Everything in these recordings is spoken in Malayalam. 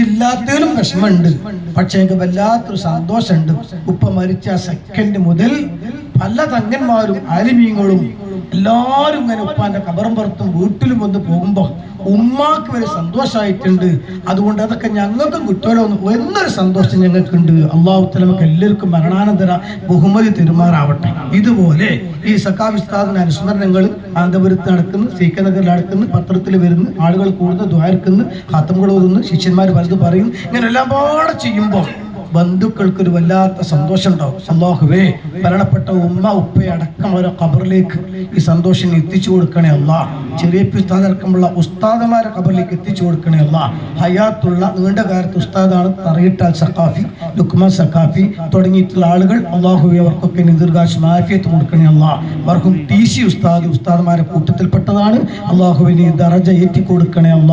ഇല്ലാത്തതിലും വിഷമമുണ്ട്. പക്ഷെ എനിക്ക് വല്ലാത്തൊരു സന്തോഷമുണ്ട്. ഉപ്പ മരിച്ച സെക്കൻഡ് മുതൽ പല തങ്ങന്മാരും ആലിമീങ്ങളും എല്ലാവരും ഇങ്ങനെ ഉപ്പാന്റെ കബറും പുറത്തും വീട്ടിലും വന്ന് പോകുമ്പോൾ ഉമ്മാക്ക് വരെ സന്തോഷമായിട്ടുണ്ട് അതുകൊണ്ട് അതൊക്കെ ഞങ്ങൾക്കും കിട്ടുമല്ലോ എന്ന് എന്നൊരു സന്തോഷം ഞങ്ങൾക്കുണ്ട്. അള്ളാഹു നമുക്ക് എല്ലാവർക്കും മരണാനന്തര ബഹുമതി തെരുമാറാവട്ടെ. ഇതുപോലെ ഈ സഖാവിസ്താദിന്റെ അനുസ്മരണങ്ങൾ അനന്തപുരത്ത് നടക്കുന്നു സീക്ക നഗറിൽ നടക്കുന്നു പത്രത്തിൽ വരുന്നു ആളുകൾ കൂടുന്നു ദ്വാരക്കുന്നു ഹാത്തമുകൾ ഓതുന്നു ശിഷ്യന്മാർ പലതും പറയുന്നു. ഇങ്ങനെ എല്ലാം പാടെ ചെയ്യുമ്പോൾ ബന്ധുക്കൾക്കൊരു വല്ലാത്ത സന്തോഷം ഉണ്ടാവും അള്ളാഹുവേ മരണപ്പെട്ട ഉമ്മ ഉപ്പയെ ഓരോ ഖബറിലേക്ക് ഈ സന്തോഷം എത്തിച്ചു കൊടുക്കണേ അല്ല. ചെറിയ ഉസ്താദടക്കമുള്ള ഉസ്താദമാരെ ഖബറിലേക്ക് എത്തിച്ചു കൊടുക്കണേ അല്ല. ഹയാത്തുള്ള നീണ്ട കാലത്ത് ഉസ്താദാണ് തറയിട്ടാൽ സഖാഫി ലുക്മാൻ സഖാഫി തുടങ്ങിയിട്ടുള്ള ആളുകൾ അള്ളാഹുവെ അവർക്കൊക്കെ നിദീർഘാശം ആഫിയത്ത് കൊടുക്കണേ അല്ല. അവർക്കും ടി സി ഉസ്താദ് ഉസ്താദമാരെ കൂട്ടത്തിൽപ്പെട്ടതാണ്. അള്ളാഹുവിനെ ദറജ ഏറ്റി കൊടുക്കണേ അല്ല.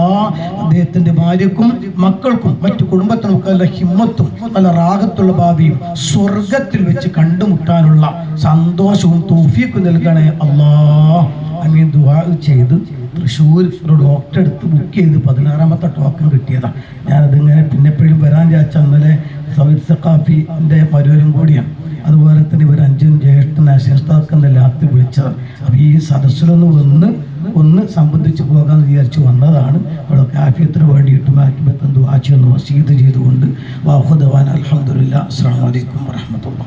അദ്ദേഹത്തിന്റെ ഭാര്യക്കും മക്കൾക്കും മറ്റു കുടുംബത്തിനും ഒക്കെ നല്ല ഹിമ്മത്തും നല്ല റാഗത്തുള്ള ഭാവിയും സ്വർഗത്തിൽ വെച്ച് കണ്ടുമുട്ടാനുള്ള സന്തോഷവും തോഫിയൊക്കെ നൽകണേ അള്ളാ അങ്ങനെ ദുവാ ചെയ്ത് തൃശ്ശൂർ ഒരു ഡോക്ടർ എടുത്ത് ബുക്ക് ചെയ്ത് പതിനാറാമത്തെ ടോക്കൺ കിട്ടിയതാണ് ഞാനതിങ്ങനെ പിന്നെ എപ്പോഴും വരാൻ ചാച്ചാ ഇന്നലെ സവിത് സഖാഫിന്റെ പരുവരും കൂടിയാണ്. അതുപോലെ തന്നെ ഇവർ അഞ്ചും ജ്യേഷ്ഠൻ വിളിച്ചാൽ അപ്പോൾ ഈ സദസ്സിലൊന്ന് വന്ന് ഒന്ന് സംബന്ധിച്ച് പോകാമെന്ന് വിചാരിച്ച് വന്നതാണ്. അവിടെ കാഫ്യത്തിന് വേണ്ടിയിട്ട് മാറ്റിബത്തം ദുആ ചെയ്യുന്നു വസീത് ചെയ്തുകൊണ്ട് വാഹുദവാൻ അലഹമുല്ല അസ്സാം വലൈക്കും വാഹമത്തുള്ള